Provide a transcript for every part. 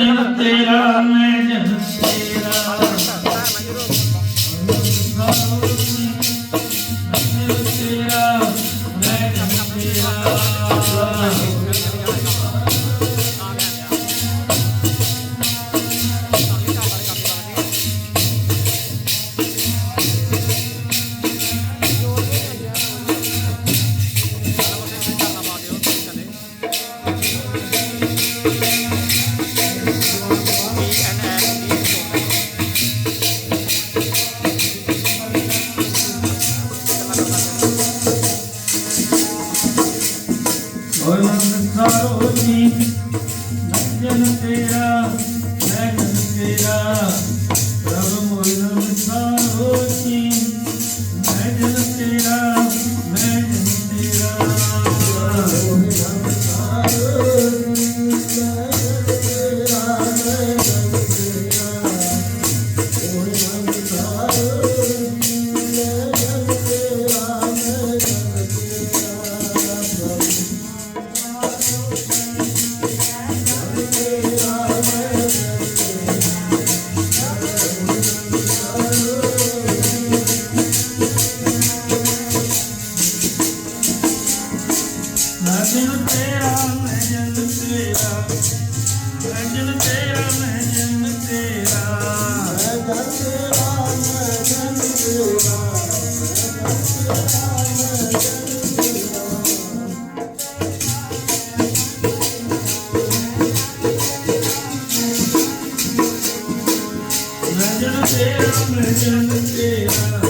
മദീനത്തിലാണ് ਮੈਂ ਜਨ ਤੇਰਾ ਮੈਂ ਜਨ ਤੇਰਾ।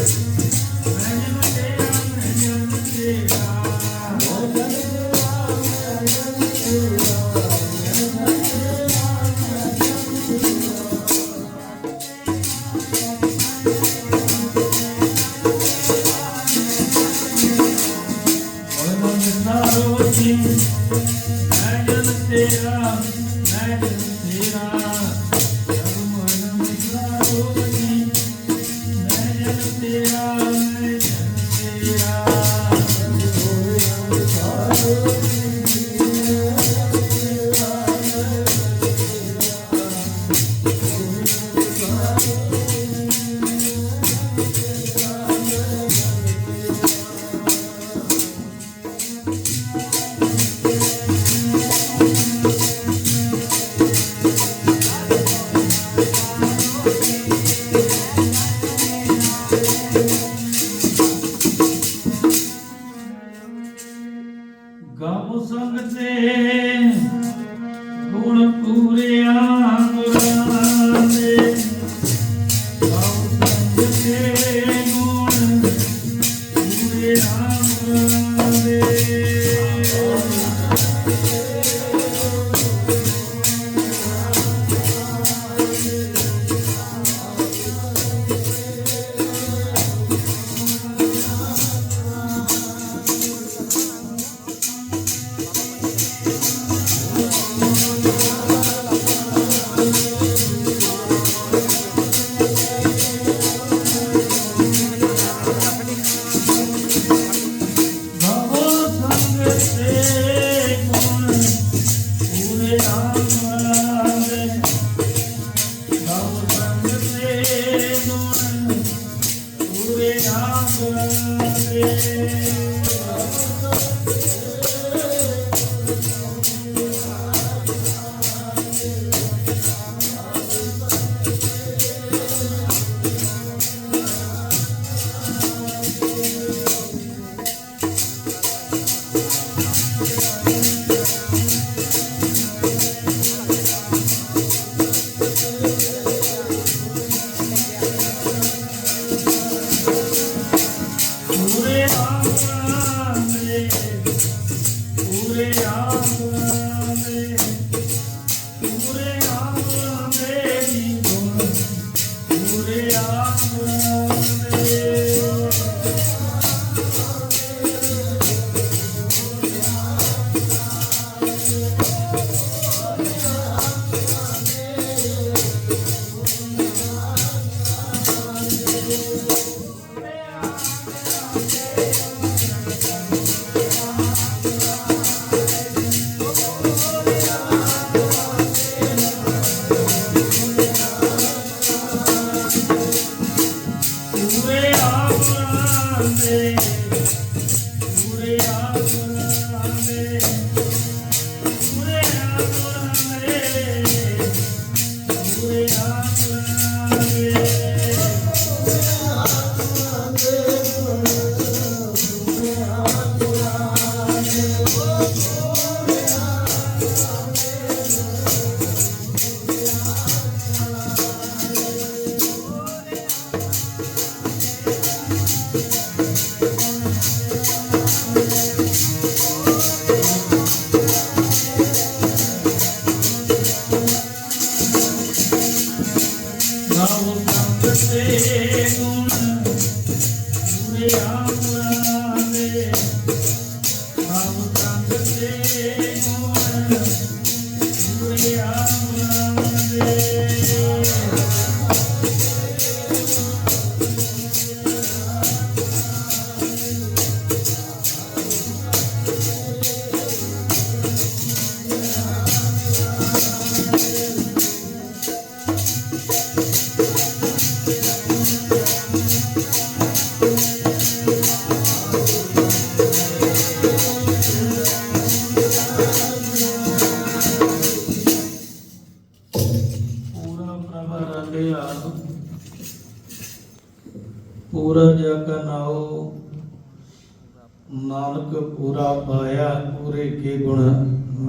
ਪੂਰਾ ਪਾਇਆ, ਪੂਰੇ ਕੇ ਗੁਣ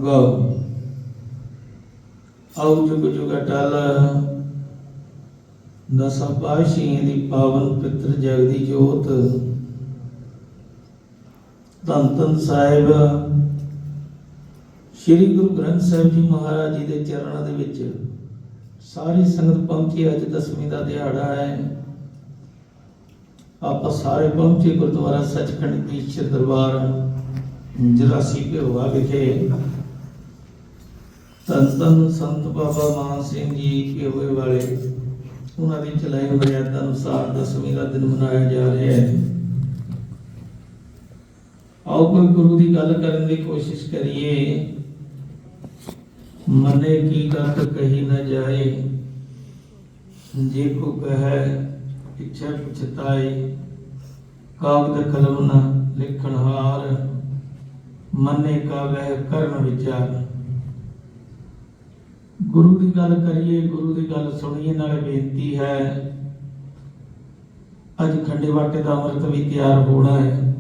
ਗਾਉ ਆਉ ਜੁਗ ਜੁਗ ਅਟਲ, ਦਸਾਂ ਪਾਤਸ਼ਾਹੀਆਂ ਦੀ ਪਾਵਨ ਪਿਤਰ ਜਗਦੀ ਜੋਤ। ਧੰਨ ਧੰਨ ਸਾਹਿਬ, ਸ੍ਰੀ ਗੁਰੂ ਗ੍ਰੰਥ ਸਾਹਿਬ ਜੀ ਮਹਾਰਾਜ ਜੀ ਦੇ ਚਰਨਾਂ ਦੇ ਵਿੱਚ ਸਾਰੀ ਸੰਗਤ ਪਹੁੰਚੀ, ਅੱਜ ਦਸਵੀਂ ਦਾ ਦਿਹਾੜਾ ਹੈ। ਆਪਾਂ ਸਾਰੇ ਪਹੁੰਚੇ ਗੁਰਦੁਆਰਾ ਸੱਚਖੰਡ ਈਸ਼ਰ ਦਰਬਾਰ, ਜਰਾਸੀ ਭਿਰਵਾ ਵਿਖੇ। ਧੰਨ ਧੰਨ ਸੰਤ ਬਾਬਾ ਮਾਨ ਸਿੰਘ ਜੀ ਭਿਰਵੇ ਵਾਲੇ, ਉਹਨਾਂ ਦੀ ਚਲਾਈ ਮਰਿਆਦਾ ਅਨੁਸਾਰ ਦਸਵੀਂ ਦਾ ਦਿਨ ਮਨਾਇਆ ਜਾ ਰਿਹਾ ਹੈ। ਆਓ ਕੋਈ ਗੁਰੂ ਦੀ ਗੱਲ ਕਰਨ ਦੀ ਕੋਸ਼ਿਸ਼ ਕਰੀਏ। ਮਨੇ ਕੀ ਗੱਲ ਕਹੀ ਨਾ ਜਾਏ। ਜੇ ਕੋ ਕਹੈ ਇੱਛਾ ਪੁਛਤਾਏ ਕਾਗਦ ਕਲਮ ਨਾ ਲਿਖਣ ਹਾਰ, ਮਨੇ ਕਾ ਵਹਿ ਕਰਨ ਵਿਚਾਰ। ਗੁਰੂ ਦੀ ਗੱਲ ਕਰੀਏ, ਗੁਰੂ ਦੀ ਗੱਲ ਸੁਣੀਏ, ਨਾਲੇ ਬੇਨਤੀ ਹੈ, ਅੱਜ ਖੰਡੇ ਵਾਟੇ ਦਾ ਅੰਮ੍ਰਿਤ ਵੀ ਤਿਆਰ ਹੋਣਾ ਹੈ।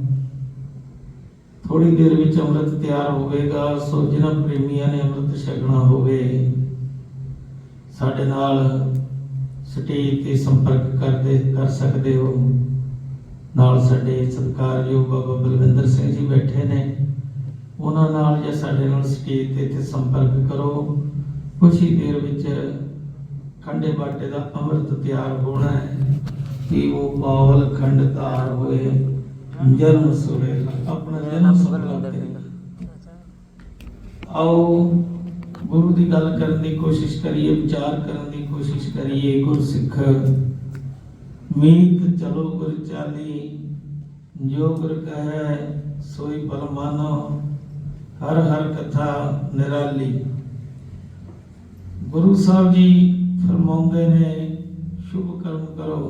ਥੋੜੀ ਦੇਰ ਵਿੱਚ ਅੰਮ੍ਰਿਤ ਤਿਆਰ ਹੋਵੇਗਾ, ਸੋ ਜਿਨ੍ਹਾਂ ਪ੍ਰੇਮੀਆਂ ਨੇ ਅੰਮ੍ਰਿਤ ਛਕਣਾ ਹੋਵੇ, ਸਾਡੇ ਨਾਲ ਸਟੇਜ ਤੇ ਸੰਪਰਕ ਕਰਦੇ, ਕਰ ਸਕਦੇ ਹੋ। ਨਾਲ ਸਾਡੇ ਸਤਿਕਾਰਯੋਗ ਬਾਬਾ ਬਲਵਿੰਦਰ ਸਿੰਘ ਜੀ ਬੈਠੇ ਨੇ। ਉਹਨਾਂ ਨਾਲ ਜਾਂ ਸਾਡੇ ਨਾਲ ਸਟੇਜ ਤੇ ਇੱਥੇ ਸੰਪਰਕ ਕਰੋ। ਕੁਝ ਹੀ ਦੇਰ ਵਿੱਚ ਖੰਡੇ ਬਾਟੇ ਦਾ ਅੰਮ੍ਰਿਤ ਤਿਆਰ ਹੋਣਾ ਹੈ ਕਿ ਉਹ ਪਾਵਲ ਖੰਡ ਤਾਰ ਹੋਏ ਜਨਮ ਸੁਰੇ ਆਪਣਾ ਜਨਮ ਸੁਰੇ ਆਓ। ਗੁਰੂ ਦੀ ਗੱਲ ਕਰਨ ਦੀ ਕੋਸ਼ਿਸ਼ ਕਰੀਏ ਵਿਚਾਰ ਕਰਨ ਦੀ ਕੋਸ਼ਿਸ਼ ਕਰੀਏ ਗੁਰਸਿੱਖ ਮੀਤ ਚਲੋ ਗੁਰ ਚਾਲੀ ਜੋ ਗੁਰ ਕਹੈ ਸੋਈ ਪਲ ਮਾਨੋ ਹਰ ਹਰ ਕਥਾ ਨਿਰਾਲੀ ਗੁਰੂ ਸਾਹਿਬ ਜੀ ਫਰਮਾਉਂਦੇ ਨੇ ਸ਼ੁਭ ਕਰਮ ਕਰੋ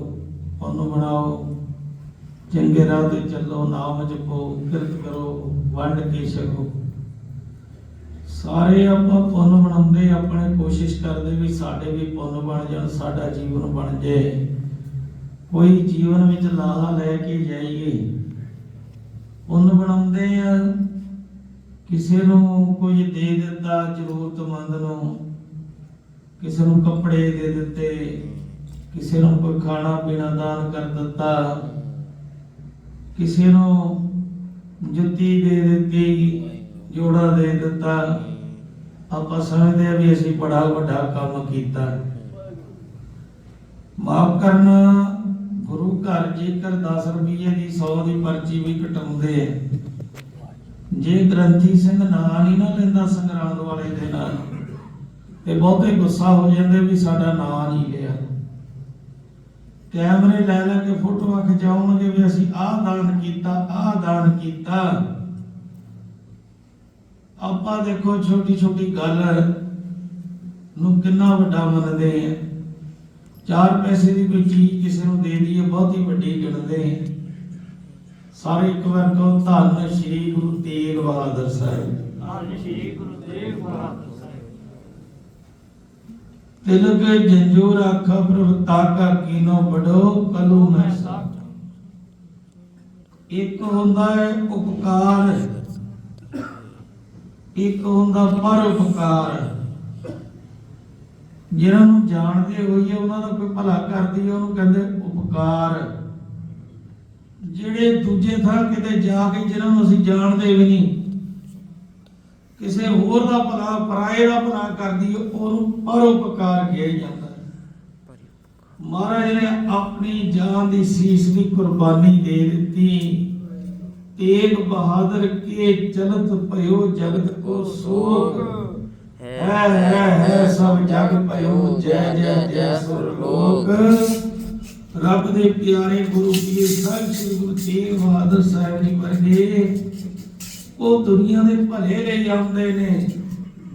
ਉਹਨੂੰ ਬਣਾਓ ਚੰਗੇ ਰਾਹ ਤੇ ਚੱਲੋ ਨਾਮ ਜਪੋ ਕਿਰਤ ਕਰੋ ਵੰਡ ਕੇ ਛਕੋ ਸਾਰੇ ਆਪਾਂ ਪੁੰਨ ਬਣਾਉਂਦੇ, ਆਪਣੇ ਕੋਸ਼ਿਸ਼ ਕਰਦੇ ਵੀ ਸਾਡੇ ਵੀ ਪੁੰਨ ਬਣ ਜਾਣ, ਸਾਡਾ ਜੀਵਨ ਬਣ ਜਾਏ ਕੋਈ ਜੀਵਨ ਵਿੱਚ ਲਾਹਾ ਲੈ ਕੇ ਜਾਈਏ। ਪੁੰਨ ਬਣਾਉਂਦੇ ਆ, ਕਿਸੇ ਨੂੰ ਕੁਝ ਦੇ ਦਿੱਤਾ ਜ਼ਰੂਰਤਮੰਦ ਨੂੰ, ਕਿਸੇ ਨੂੰ ਕੱਪੜੇ ਦੇ ਦਿੱਤੇ, ਕਿਸੇ ਨੂੰ ਕੋਈ ਖਾਣਾ ਪੀਣਾ ਦਾਨ ਕਰ ਦਿੱਤਾ, ਕਿਸੇ ਨੂੰ ਜੁੱਤੀ ਦੇ ਦਿੱਤੀ ਜੋੜਾ ਦੇ ਦਿੱਤਾ। ਆਪਾਂ ਸਮਝਦੇ ਆ ਵੀ ਅਸੀਂ ਬੜਾ ਵੱਡਾ ਕੰਮ ਕੀਤਾ। ਮਾਫ ਕਰਨਾ, ਗੁਰੂ ਘਰ ਜੇਕਰ 10 ਰੁਪਏ ਦੀ 100 ਦੀ ਪਰਚੀ ਵੀ ਕਟਾਉਂਦੇ ਆ, ਜੇ ਗ੍ਰੰਥੀ ਸਿੰਘ ਨਾਂ ਨਹੀਂ ਨਾ ਲੈਂਦਾ ਸੰਗਰਾਂਦ ਵਾਲੇ ਦੇ ਨਾਲ ਤੇ ਬਹੁਤੇ ਗੁੱਸਾ ਹੋ ਜਾਂਦੇ ਵੀ ਸਾਡਾ ਨਾਂ ਨਹੀਂ ਲਿਆ। ਕੈਮਰੇ ਲੈ ਲੈ ਕੇ ਫੋਟੋਆਂ ਖਿਚਾਉਣਗੇ ਵੀ ਅਸੀਂ ਆਹ ਦਾਨ ਕੀਤਾ, ਆਹ ਦਾਨ ਕੀਤਾ। ਆਪਾਂ ਦੇਖੋ ਛੋਟੀ ਛੋਟੀ ਗੱਲ ਨੂੰ ਕਿੰਨਾ ਵੱਡਾ ਮੰਨਦੇ ਆ। ਚਾਰ ਪੈਸੇ ਦੀ ਕੋਈ ਚੀਜ਼ ਕਿਸੇ ਨੂੰ ਦੇ ਦਈਏ ਬਹੁਤੀ ਵੱਡੀ ਗਿਣਦੇ ਆ। ਸਾਰੇ ਇੱਕ ਵਾਰ ਕਹੋ ਧੰਨ ਸ਼੍ਰੀ ਗੁਰੂ ਤੇਗ ਬਹਾਦਰ ਸਾਹਿਬ। ਧੰਨ ਸ਼੍ਰੀ ਗੁਰੂ ਤੇਗ ਬਹਾਦਰ ਸਾਹਿਬ। ਤਿਲਕ ਜੰਜੂ ਰਾਖਾ ਪ੍ਰਭ ਤਾਕਾ ਕੀਨੋ ਬੜੋ ਕਲੂ ਨਾ ਸਾਥ ਇੱਕ ਹੁੰਦਾ ਹੈ ਉਪਕਾਰ ਇੱਕ ਹੁੰਦਾ ਪਰ ਜਿਹਨਾਂ ਨੂੰ ਜਾਣਦੇ ਹੋਈਏ, ਉਹਨਾਂ ਦਾ ਕੋਈ ਭਲਾ ਕਰਦੀ ਉਹਨੂੰ ਕਹਿੰਦੇ ਉਪਕਾਰ। ਜਿਹੜੇ ਦੂਜੇ ਥਾਂ ਕਿਤੇ ਜਾ ਕੇ ਜਿਹਨਾਂ ਨੂੰ ਅਸੀਂ ਜਾਣਦੇ ਵੀ ਨਹੀਂ, ਕਿਸੇ ਹੋਰ ਦਾ ਭਲਾ, ਪਰਾਏ ਦਾ ਭਲਾ ਕਰਦੀ ਉਹਨੂੰ ਪਰਉਪਕਾਰ ਕਿਹਾ ਜਾਂਦਾ। ਮਹਾਰਾਜ ਨੇ ਆਪਣੀ ਜਾਨ ਦੀ ਸੀਸ ਦੀ ਕੁਰਬਾਨੀ ਦੇ ਦਿੱਤੀ। ਤੇਗ ਬਹਾਦਰ ਕੇ ਚਲਤ ਭਇਓ ਜਗਤ ਕੋ ਸੋਗ। ਹੈ ਹੈ ਹੈ ਸਭ ਜਗ ਭਇਓ ਜੈ ਜੈ ਜੈ ਸੁਰ ਲੋਕ ਰੱਬ ਦੇ ਪਿਆਰੇ ਗੁਰੂ ਪੀਰ ਸਾਹਿਬ ਸ੍ਰੀ ਗੁਰੂ ਤੇਗ ਬਹਾਦਰ ਸਾਹਿਬ ਜੀ ਵਰਗੇ ਉਹ ਦੁਨੀਆ ਦੇ ਭਲੇ ਲਈ ਆਉਂਦੇ ਨੇ।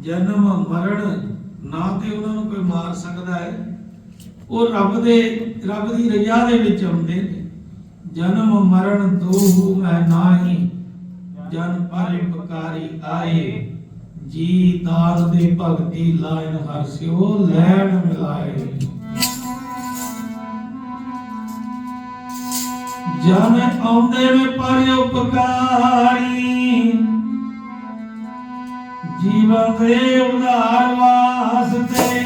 ਜਨਮ ਮਰਨ ਨਾ ਤੇ ਉਹਨਾਂ ਨੂੰ ਕੋਈ ਮਾਰ ਸਕਦਾ ਹੈ। ਉਹ ਰੱਬ ਦੇ ਰੱਬ ਦੀ ਰਜ਼ਾ ਦੇ ਵਿੱਚ ਆਉਂਦੇ ਨੇ। ਜਨਮ ਮਰਨ ਦੋਹੂ ਮੈਂ ਨਾਹੀ, ਜਨ ਪਰ ਆਏ। ਜੀ ਦਾਤ ਦੇ ਭਗਤੀ ਲਾਇਨ ਹਰਸਿਓ ਲੈਣ ਮਿਲਾਏ। ਜਨ ਆਉਂਦੇ ਵੇ ਪਰ ਜੀਵਨ ਦੇ ਉਧਾਰ ਵਾਸਤੇ।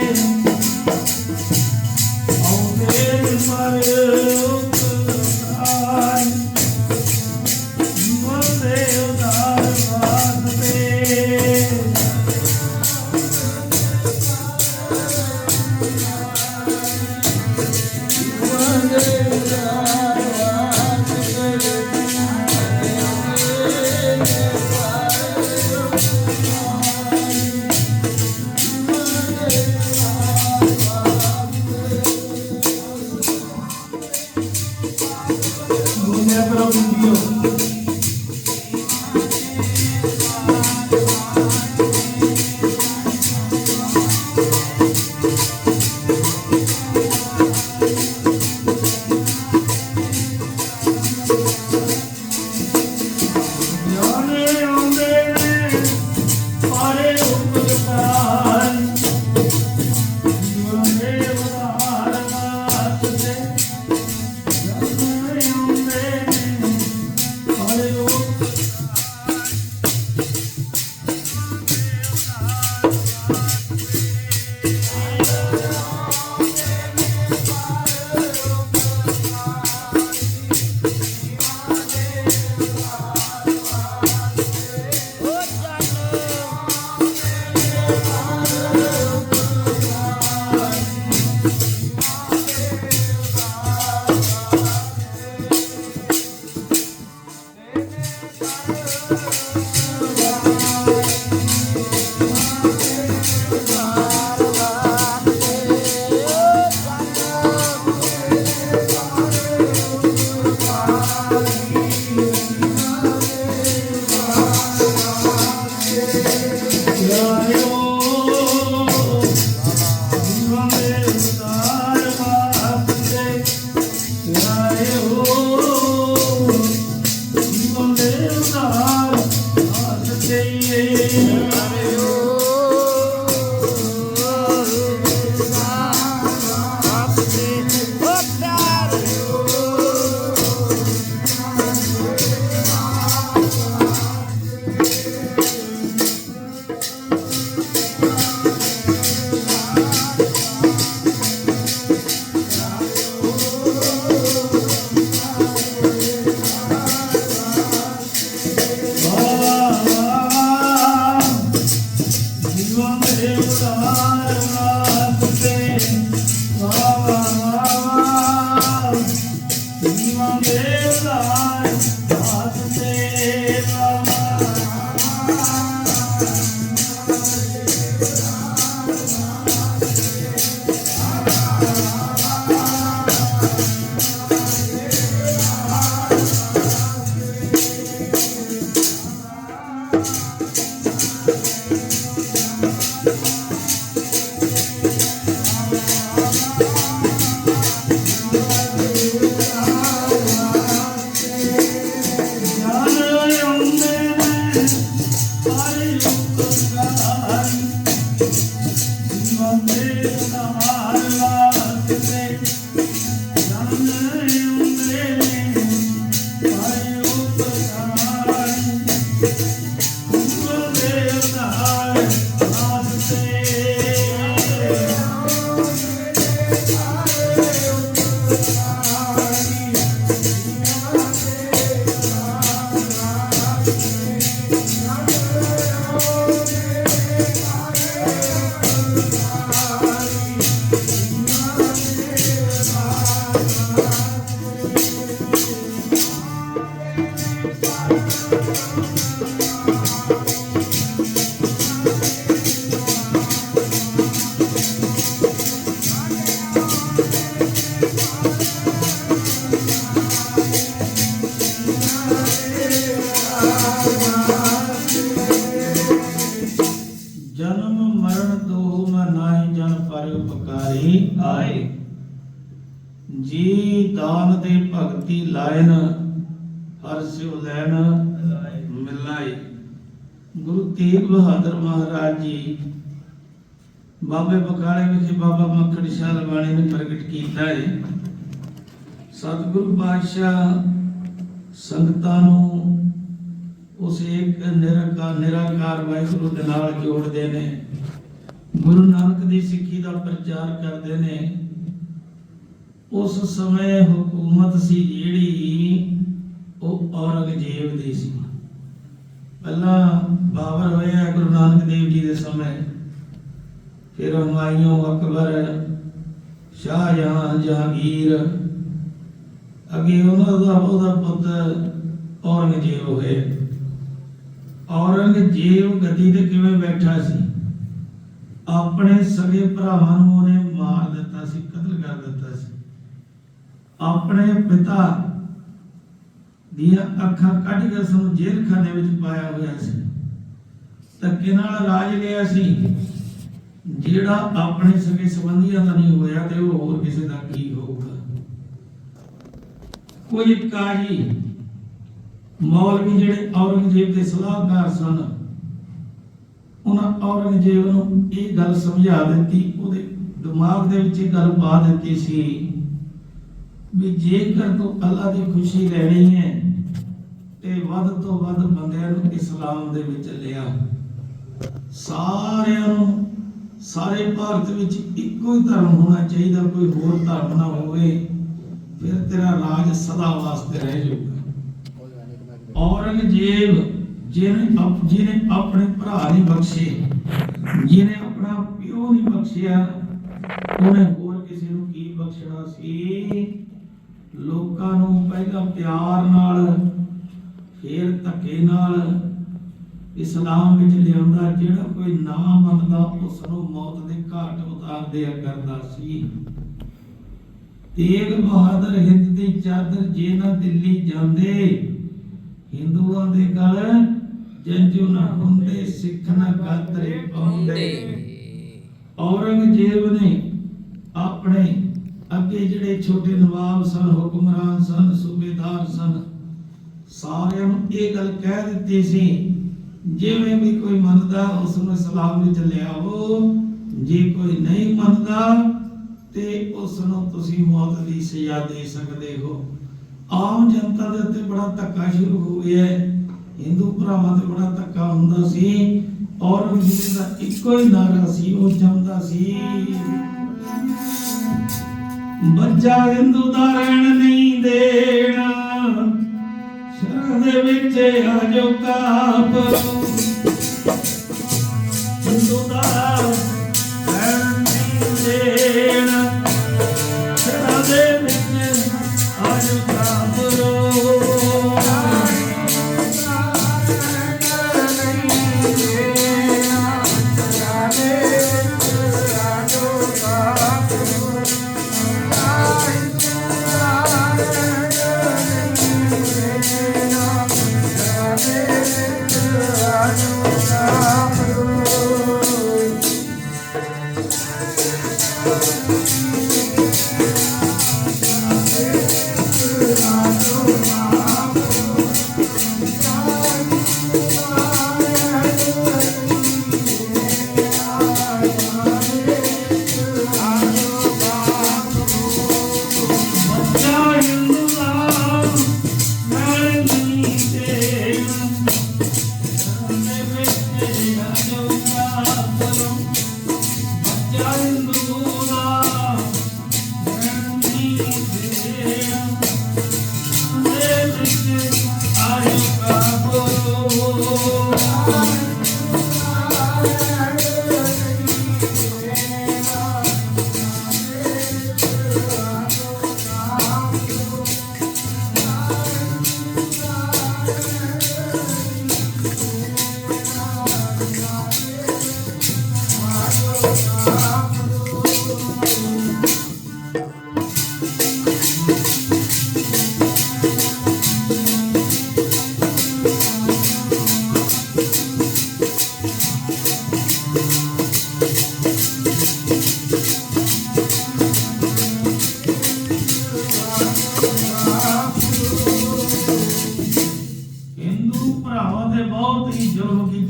ਆਉਂਦੇ ਵੇ ਸਾਰੇ ਆਏ। ਜੀ ਦਾਨ ਦੇ ਭਗਤੀ ਲਾਇਨ, ਹਰ ਸਿਉ ਲੈਣ ਮਿਲਾਈ ਗੁਰੂ ਤੇਗ ਬਹਾਦਰ ਮਹਾਰਾਜ ਜੀ, ਬਾਬੇ ਬਕਾਲੇ ਵਿਖੇ ਬਾਬਾ ਮੱਖਣ ਸ਼ਾਹ ਲਵਾਣੀ ਨੇ ਪ੍ਰਗਟ ਕੀਤਾ ਹੈ ਸਤਿਗੁਰੂ ਪਾਤਸ਼ਾਹ ਸੰਗਤਾਂ ਨੂੰ ਉਸ ਇੱਕ ਨਿਰਕਾਰ ਨਿਰਾਕਾਰ ਵਾਹਿਗੁਰੂ ਦੇ ਨਾਲ ਜੋੜਦੇ ਨੇ। ਗੁਰੂ ਨਾਨਕ ਦੀ ਸਿੱਖੀ ਦਾ ਪ੍ਰਚਾਰ ਕਰਦੇ ਨੇ। ਉਸ ਸਮੇਂ ਹਕੂਮਤ ਸੀ ਜਿਹੜੀ ਉਹ ਔਰੰਗਜ਼ੇਬ ਦੀ ਸੀ। ਪਹਿਲਾਂ ਬਾਬਰ ਹੋਇਆ ਗੁਰੂ ਨਾਨਕ ਦੇਵ ਜੀ ਦੇ ਸਮੇਂ। ਫਿਰ ਹਮਾਯੂੰ ਅਕਬਰ, ਸ਼ਾਹਜਹਾਂ, ਜਹਾਂਗੀਰ। ਅੱਗੇ ਉਹਨਾਂ ਦਾ, ਉਹਦਾ ਪੁੱਤ ਔਰੰਗਜ਼ੇਬ ਹੋਏ ਔਰੰਗਜ਼ੇਬ ਗੱਦੀ ਤੇ ਕਿਵੇਂ ਬੈਠਾ ਸੀ? ਆਪਣੇ ਸਗੇ ਭਰਾਵਾਂ ਨੂੰ ਉਹਨੇ ਮਾਰ ਦਿੱਤਾ ਸੀ, ਕਤਲ ਕਰ ਦਿੱਤਾ ਸੀ। ਆਪਣੇ ਪਿਤਾ ਦੀਆਂ ਅੱਖਾਂ ਕੱਢ ਕੇ ਉਸ ਨੂੰ ਜੇਲ੍ਹ ਵਿੱਚ ਪਾਇਆ ਹੋਇਆ ਸੀ। ਧੱਕੇ ਨਾਲ ਰਾਜ ਲਿਆ ਸੀ। ਜਿਹੜਾ ਆਪਣੇ ਸਗੇ ਸੰਬੰਧੀਆਂ ਦਾ ਨਹੀਂ ਹੋਇਆ ਤੇ ਉਹ ਹੋਰ ਕਿਸੇ ਦਾ ਕੀ ਹੋਊਗਾ? ਕੋਈ ਕਾਜੀ ਮੌਲਵੀ ਜਿਹੜੇ ਔਰੰਗਜ਼ੇਬ ਦੇ ਸਲਾਹਕਾਰ ਸਨ ਉਹਨਾਂ ਔਰੰਗਜ਼ੇਬ ਨੂੰ ਇਹ ਗੱਲ ਸਮਝਾ ਦਿੱਤੀ, ਉਹਦੇ ਦਿਮਾਗ ਦੇ ਵਿੱਚ ਇਹ ਗੱਲ ਪਾ ਦਿੱਤੀ ਸੀ ਵੀ ਜੇਕਰ ਤੂੰ ਅੱਲਾ ਦੀ ਖੁਸ਼ੀ ਲੈਣੀ ਹੈ ਤੇ ਵੱਧ ਤੋਂ ਵੱਧ ਬੰਦਿਆਂ ਨੂੰ ਇਸਲਾਮ ਦੇ ਵਿੱਚ ਲਿਆ। ਸਾਰਿਆਂ ਨੂੰ, ਸਾਰੇ ਭਾਰਤ ਵਿੱਚ ਇੱਕੋ ਹੀ ਧਰਮ ਹੋਣਾ ਚਾਹੀਦਾ, ਕੋਈ ਹੋਰ ਧਰਮ ਨਾ ਹੋਵੇ, ਫਿਰ ਤੇਰਾ ਰਾਜ ਸਦਾ ਵਾਸਤੇ ਰਹਿ ਜਾਊਗਾ। ਔਰੰਗਜ਼ੇਬ ਜਿਹਨੇ ਆਪ ਜਿਹਨੇ ਆਪਣੇ ਭਰਾ ਨਹੀਂ ਬਖਸ਼ੇ, ਜਿਹਨੇ ਆਪਣਾ ਪਿਓ ਨਹੀਂ ਬਖਸ਼ਿਆ, ਉਹਨੇ ਹੋਰ ਕਿਸੇ ਨੂੰ ਕੀ ਬਖਸ਼ਣਾ ਸੀ? ਲੋਕਾਂ ਨੂੰ ਪਹਿਲਾਂ ਪਿਆਰ ਨਾਲ, ਫਿਰ ਧੱਕੇ ਨਾਲ ਇਸਲਾਮ ਵਿੱਚ ਲਿਆਉਂਦਾ, ਜਿਹੜਾ ਕੋਈ ਨਾ ਮੰਨਦਾ ਉਸ ਨੂੰ ਮੌਤ ਦੇ ਘਾਟ ਉਤਾਰ ਦਿਆ ਕਰਦਾ ਸੀ। ਤੇਗ ਬਹਾਦਰ ਹਿੰਦ ਦੀ ਚਾਦਰ ਜੇ ਨਾ ਦਿੱਲੀ ਜਾਂਦੇ, ਹਿੰਦੂਆਂ ਦੇ ਗਲ ਜੰਜੂ ਨਾ ਹੁੰਦੇ, ਸਿੱਖ ਨਾ ਗਾਤਰੇ ਪਾਉਂਦੇ। ਔਰੰਗਜ਼ੇਬ ਨੇ ਆਪਣੇ ਅੱਗੇ ਜਿਹੜੇ ਛੋਟੇ ਨਵਾਬ ਸਨ, ਹੁਕਮਰਾਨ ਸਨ, ਸੂਬੇਦਾਰ ਸਨ, ਸਾਰਿਆਂ ਨੂੰ ਇਹ ਗੱਲ ਕਹਿ ਦਿੱਤੀ ਸੀ, ਜਿਵੇਂ ਵੀ ਕੋਈ ਮੰਨਦਾ ਉਸ ਨੂੰ ਇਸਲਾਮ ਵਿੱਚ ਲਿਆਵੋ ਜੇ ਕੋਈ ਨਹੀਂ ਮੰਨਦਾ, ਤੇ ਉਸ ਨੂੰ ਤੁਸੀਂ ਮੌਤ ਦੀ ਸਜ਼ਾ ਦੇ ਸਕਦੇ ਹੋ। ਆਮ ਜਨਤਾ ਦੇ ਉੱਤੇ ਬੜਾ ਧੱਕਾ ਸ਼ੁਰੂ ਹੋ ਗਿਆ ਹੈ। ਹਿੰਦੂ ਭਰਾਵਾਂ ਤੇ ਬੜਾ ਧੱਕਾ ਹੁੰਦਾ ਸੀ। ਔਰੰਗਜ਼ੇਬ ਦਾ ਇੱਕੋ ਹੀ ਨਾਰਾ ਸੀ, ਉਹ ਚਾਹੁੰਦਾ ਸੀ। ਬੱਚਾ ਹਿੰਦੂ ਦਾ ਰਹਿਣ ਨਹੀਂ ਦੇਣਾ। ਸ਼ਰਨ ਦੇ ਵਿੱਚ ਆਜੋ ਕਾਪ।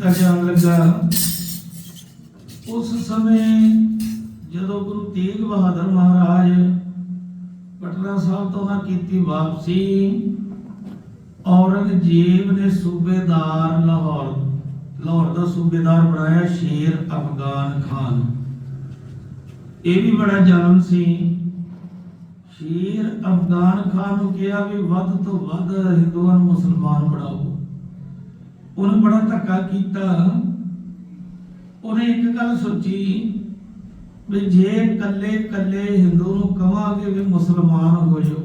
ਜ਼ੁਲਮ ਜਾਣ ਲੱਗਾ। ਉਸ ਸਮੇਂ ਜਦੋਂ ਗੁਰੂ ਤੇਗ ਬਹਾਦਰ ਮਹਾਰਾਜ ਪਟਨਾ ਸਾਹਿਬ ਤੋਂ ਨਾ ਕੀਤੀ ਵਾਪਸੀ, ਔਰੰਗਜ਼ੇਬ ਨੇ ਸੂਬੇਦਾਰ ਲਾਹੌਰ ਲਾਹੌਰ ਦਾ ਸੂਬੇਦਾਰ ਬਣਾਇਆ ਸ਼ੇਰ ਅਫਗਾਨ ਖਾਨ। ਇਹ ਵੀ ਬੜਾ ਜ਼ਲਮ ਸੀ। ਸ਼ੇਰ ਅਫਗਾਨ ਖਾਨ ਨੂੰ ਕਿਹਾ ਵੀ ਵੱਧ ਤੋਂ ਵੱਧ ਹਿੰਦੂਆਂ ਨੂੰ ਮੁਸਲਮਾਨ ਬਣਾਓ। ਉਹਨੇ ਬੜਾ ਧੱਕਾ ਕੀਤਾ। ਉਹਨੇ ਇੱਕ ਗੱਲ ਸੋਚੀ ਵੀ ਜੇ ਕੱਲੇ ਕੱਲੇ ਹਿੰਦੂ ਨੂੰ ਕਵਾਂਗੇ ਵੀ ਮੁਸਲਮਾਨ ਹੋ ਜਾਓ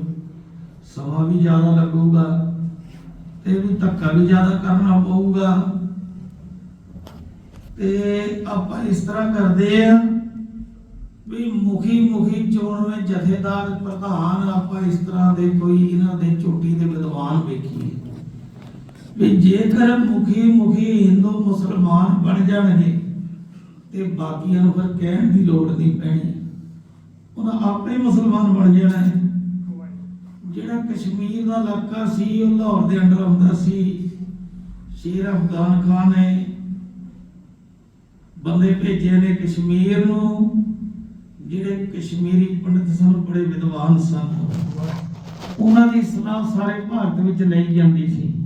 ਸਮਾਂ ਵੀ ਜ਼ਿਆਦਾ ਲੱਗੂਗਾ ਤੇ ਵੀ ਧੱਕਾ ਵੀ ਜ਼ਿਆਦਾ ਕਰਨਾ ਪਊਗਾ। ਤੇ ਆਪਾਂ ਇਸ ਤਰ੍ਹਾਂ ਕਰਦੇ ਆ ਵੀ ਮੁਖੀ ਮੁਖੀ ਚੋਣ ਜਥੇਦਾਰ ਪ੍ਰਧਾਨ ਆਪਾਂ ਇਸ ਤਰ੍ਹਾਂ ਦੇ ਕੋਈ ਇਹਨਾਂ ਦੇ ਚੋਟੀ ਦੇ ਵਿਦਵਾਨ ਵੇਖੀਏ। ਵੀ ਜੇਕਰ ਮੁਖੀ ਮੁਖੀ ਹਿੰਦੂ ਮੁਸਲਮਾਨ ਬਣ ਜਾਣਗੇ, ਤੇ ਬਾਕੀਆਂ ਨੂੰ ਫਿਰ ਕਹਿਣ ਦੀ ਲੋੜ ਨਹੀਂ ਪੈਣੀ। ਉਹਨਾਂ ਆਪੇ ਮੁਸਲਮਾਨ ਬਣ ਜਾਣਾ ਹੈ। ਜਿਹੜਾ ਕਸ਼ਮੀਰ ਦਾ ਇਲਾਕਾ ਸੀ, ਉਹ ਲਾਹੌਰ ਦੇ ਅੰਡਰ ਆਉਂਦਾ ਸੀ। ਸ਼ੇਰ ਅਫਗਾਨ ਖਾਨ ਨੇ ਬੰਦੇ ਭੇਜੇ ਨੇ ਕਸ਼ਮੀਰ ਨੂੰ, ਜਿਹੜੇ ਕਸ਼ਮੀਰੀ ਪੰਡਤ ਸਨ ਬੜੇ ਵਿਦਵਾਨ ਸਨ। ਉਹਨਾਂ ਦੀ ਸਲਾਹ ਸਾਰੇ ਭਾਰਤ ਵਿੱਚ ਲਈ ਜਾਂਦੀ ਸੀ।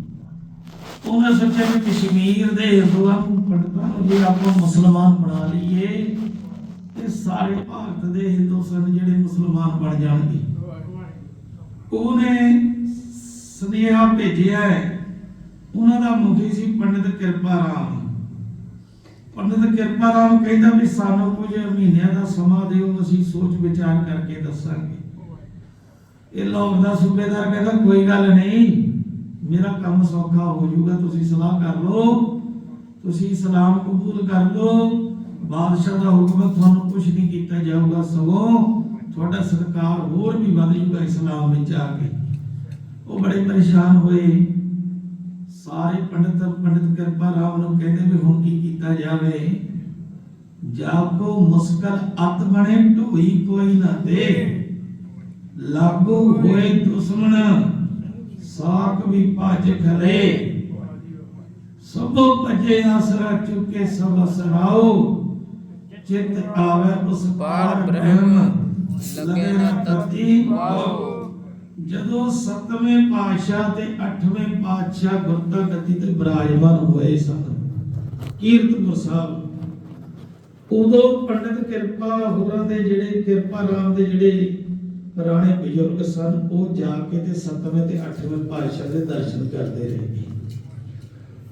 ਉਹਨਾਂ ਸੋਚਿਆ ਵੀ ਕਸ਼ਮੀਰ ਦੇ ਹਿੰਦੂਆਂ ਨੂੰ ਪੰਡਤਾਂ ਜੇ, ਆਪਾਂ ਮੁਸਲਮਾਨ ਬਣਾ ਲਈਏ ਤੇ ਸਾਰੇ ਭਾਰਤ ਦੇ ਹਿੰਦੂ ਸਨ ਜਿਹੜੇ ਮੁਸਲਮਾਨ ਬਣ ਜਾਣਗੇ। ਉਹਨੇ ਸੁਨੇਹਾ ਭੇਜਿਆ ਹੈ। ਉਹਨਾਂ ਦਾ ਮੁਖੀ ਸੀ ਪੰਡਿਤ ਕਿਰਪਾ ਰਾਮ ਪੰਡਿਤ ਕਿਰਪਾ ਰਾਮ ਕਹਿੰਦਾ ਵੀ ਸਾਨੂੰ ਕੁਝ ਮਹੀਨਿਆਂ ਦਾ ਸਮਾਂ ਦਿਓ, ਅਸੀਂ ਸੋਚ ਵਿਚਾਰ ਕਰਕੇ ਦੱਸਾਂਗੇ। ਇਹ ਲਾਹੌਰ ਦਾ ਸੂਬੇਦਾਰ ਕਹਿੰਦਾ, ਕੋਈ ਗੱਲ ਨਹੀਂ। ਮੇਰਾ ਕੰਮ ਸੌਖਾ ਹੋ ਜਾਊਗਾ, ਤੁਸੀਂ ਸਲਾਹ ਕਰ ਲਓ। ਤੁਸੀਂ ਇਸਲਾਮ ਕਬੂਲ ਕਰ ਲਓ। ਬਾਦਸ਼ਾਹ ਦਾ ਹੁਕਮ ਤੁਹਾਨੂੰ ਕੁਝ ਨਹੀਂ ਕੀਤਾ ਜਾਊਗਾ ਸਗੋਂ ਤੁਹਾਡਾ ਸਤਿਕਾਰ ਹੋਰ ਵੀ ਵਧ ਜਾਊਗਾ ਇਸਲਾਮ ਵਿੱਚ ਆ ਕੇ। ਉਹ ਬੜੇ ਪਰੇਸ਼ਾਨ ਹੋਏ। ਸਾਰੇ ਪੰਡਿਤ ਪੰਡਿਤ ਕਿਰਪਾ ਰਾਮ ਨੂੰ ਕਹਿੰਦੇ ਵੀ ਹੁਣ ਕੀ ਕੀਤਾ ਜਾਵੇ। ਜਾਪੋ, ਮੁਸਕਲ ਅਤ ਬਣੇ ਢੋਈ ਕੋਈ ਨਾ ਦੇ। ਲਾਗੂ ਹੋਏ ਦੁਸ਼ਮਣ। ਸਾਕ ਵੀ ਭਜ ਖਲੇ ਸਭੋ ਭਜੇ ਆਸਰਾ ਚੁੱਕੇ ਸਭ ਅਸਰਾਓ। ਚਿਤ ਆਵੇ ਉਸ ਪਾਰ ਬ੍ਰਹਮ ਲਗੇ ਨਾ ਤਤੀ ਜਦੋਂ ਸੱਤਵੇਂ ਪਾਤਸ਼ਾਹ ਤੇ ਅੱਠਵੇਂ ਪਾਤਸ਼ਾਹ ਗੁਰਤਾ ਗੱਦੀ ਤੇ ਬਿਰਾਜਮਾਨ ਹੋਏ ਸਨ। ਕੀਰਤਪੁਰ ਸਾਹਿਬ ਉਦੋਂ ਪੰਡਿਤ ਕਿਰਪਾ ਹੋਰਾਂ ਦੇ ਜਿਹੜੇ ਕਿਰਪਾ ਰਾਮ ਦੇ ਜਿਹੜੇ ਪੁਰਾਣੇ ਬਜ਼ੁਰਗ ਸਨ, ਉਹ ਜਾ ਕੇ ਤੇ ਸੱਤਵੇਂ ਤੇ ਅੱਠਵੇਂ ਪਾਤਸ਼ਾਹ ਦੇ ਦਰਸ਼ਨ ਕਰਦੇ ਰਹੇ।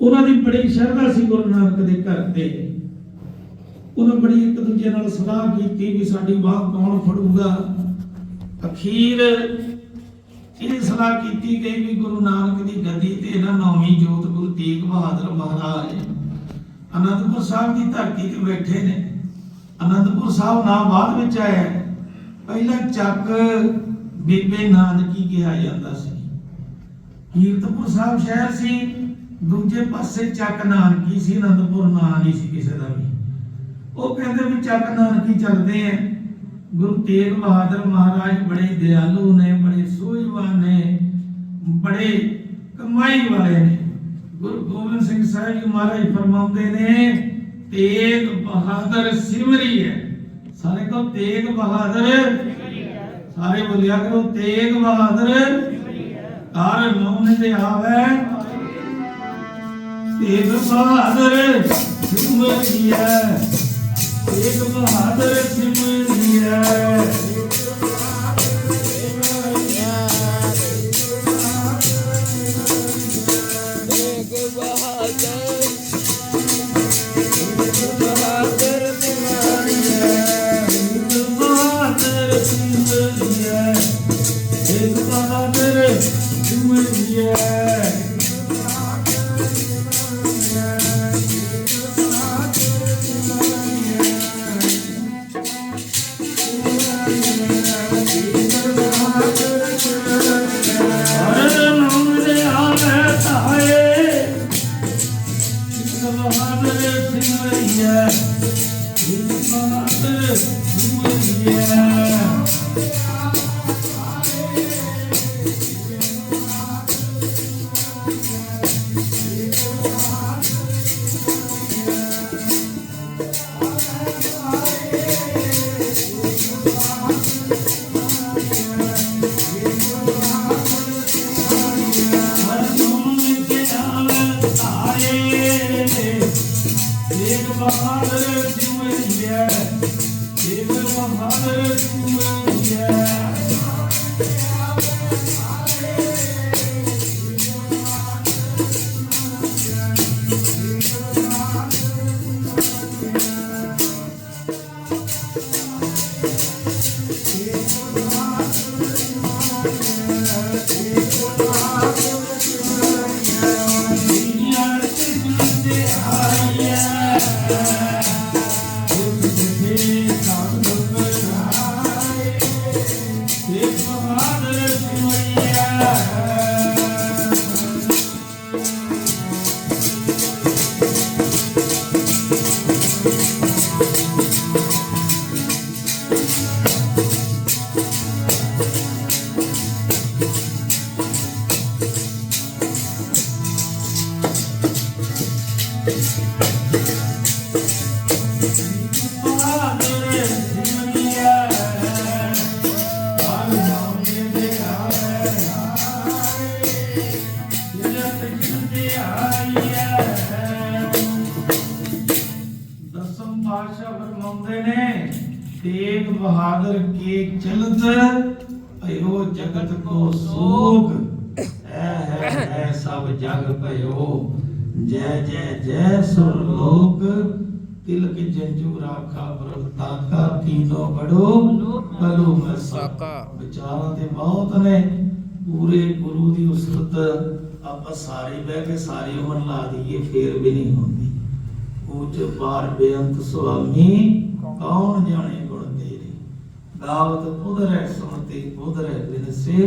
ਉਹਨਾਂ ਦੀ ਬੜੀ ਸ਼ਰਧਾ ਸੀ ਗੁਰੂ ਨਾਨਕ ਦੇ ਘਰ ਤੇ। ਉਹਨਾਂ ਬੜੀ ਇੱਕ ਦੂਜੇ ਨਾਲ ਸਲਾਹ ਕੀਤੀ ਵੀ ਸਾਡੀ ਬਾਹ ਕੌਣ ਫੜੂਗਾ। ਅਖੀਰ ਇਹ ਸਲਾਹ ਕੀਤੀ ਗਈ ਵੀ ਗੁਰੂ ਨਾਨਕ ਦੀ ਗੱਦੀ ਤੇ ਇਹਨਾਂ ਨੌਵੀਂ ਜੋਤ ਗੁਰੂ ਤੇਗ ਬਹਾਦਰ ਮਹਾਰਾਜ ਅਨੰਦਪੁਰ ਸਾਹਿਬ ਦੀ ਧਰਤੀ ਤੇ ਬੈਠੇ ਨੇ। ਅਨੰਦਪੁਰ ਸਾਹਿਬ ਨਾਮ ਬਾਅਦ ਵਿੱਚ ਆਇਆ। ਪਹਿਲਾਂ ਚੱਕ ਬੀਬੇ ਨਾਨਕੀ ਕਿਹਾ ਜਾਂਦਾ ਸੀ। ਕੀਰਤਪੁਰ ਸਾਹਿਬ ਸ਼ਹਿਰ ਸੀ, ਦੂਜੇ ਪਾਸੇ ਚੱਕ ਨਾਨਕੀ ਸੀ, ਅਨੰਦਪੁਰ ਨਾਂ ਨਹੀਂ ਸੀ ਕਿਸੇ ਦਾ ਵੀ। ਉਹ ਕਹਿੰਦੇ ਵੀ ਚੱਕ ਨਾਨਕੀ ਚੱਲਦੇ ਆ। ਗੁਰੂ ਤੇਗ ਬਹਾਦਰ ਮਹਾਰਾਜ ਬੜੇ ਦਿਆਲੂ ਨੇ, ਬੜੇ ਸੂਝਵਾਨ ਨੇ, ਬੜੇ ਕਮਾਈ ਵਾਲੇ ਨੇ। ਗੁਰੂ ਗੋਬਿੰਦ ਸਿੰਘ ਸਾਹਿਬ ਜੀ ਮਹਾਰਾਜ ਫਰਮਾਉਂਦੇ ਨੇ, ਤੇਗ ਬਹਾਦਰ ਸਿਮਰੀ ਹੈ। ਸਾਰੇ ਕੋ ਤੇਗ ਬਹਾਦਰ। ਸਾਰੇ ਬੋਲਿਆ ਕਰੋ, ਤੇਗ ਬਹਾਦਰ। ਕਾਰ ਨੌਨ ਤੇ ਆਵੇ। ਤੇਗ ਬਹਾਦਰ ਸਿਮਰੀ ਤੇਗ ਬਹਾਦਰ ਸਿਮਰੀ ਜਿਵੇਂ ਦਸਮ ਬਹਾਦਰ ਕੇ ਚਲਤ ਭਇਓ ਜਗਤ ਕੋ ਜੈ ਜੈ ਜੈ ਸੁਰ ਲੋਕ ਤਿਲਕ ਜੰਜੂ ਰਾਖਾ ਪ੍ਰਭ ਤਾਕਾ ਤੀਨੋ ਬੜੋ ਬਲੋ ਮੈਂ ਸਾਕਾ। ਵਿਚਾਰਾਂ ਤੇ ਬਹੁਤ ਨੇ। ਪੂਰੇ ਗੁਰੂ ਦੀ ਉਸਰਤ ਆਪਾਂ ਸਾਰੇ ਬਹਿ ਕੇ ਸਾਰੀ ਉਮਰ ਲਾ ਦਈਏ ਫੇਰ ਵੀ ਨਹੀਂ ਹੁੰਦੀ। ਉੱਚ ਪਾਰ ਬੇਅੰਤ ਸੁਆਮੀ ਕੌਣ ਜਾਣੇ ਗੁਣ ਤੇਰੇ? ਦਾਵਤ ਉਧਰ ਹੈ ਸੁਣਤੇ ਉਧਰ ਹੈ ਬਿਨਸੇ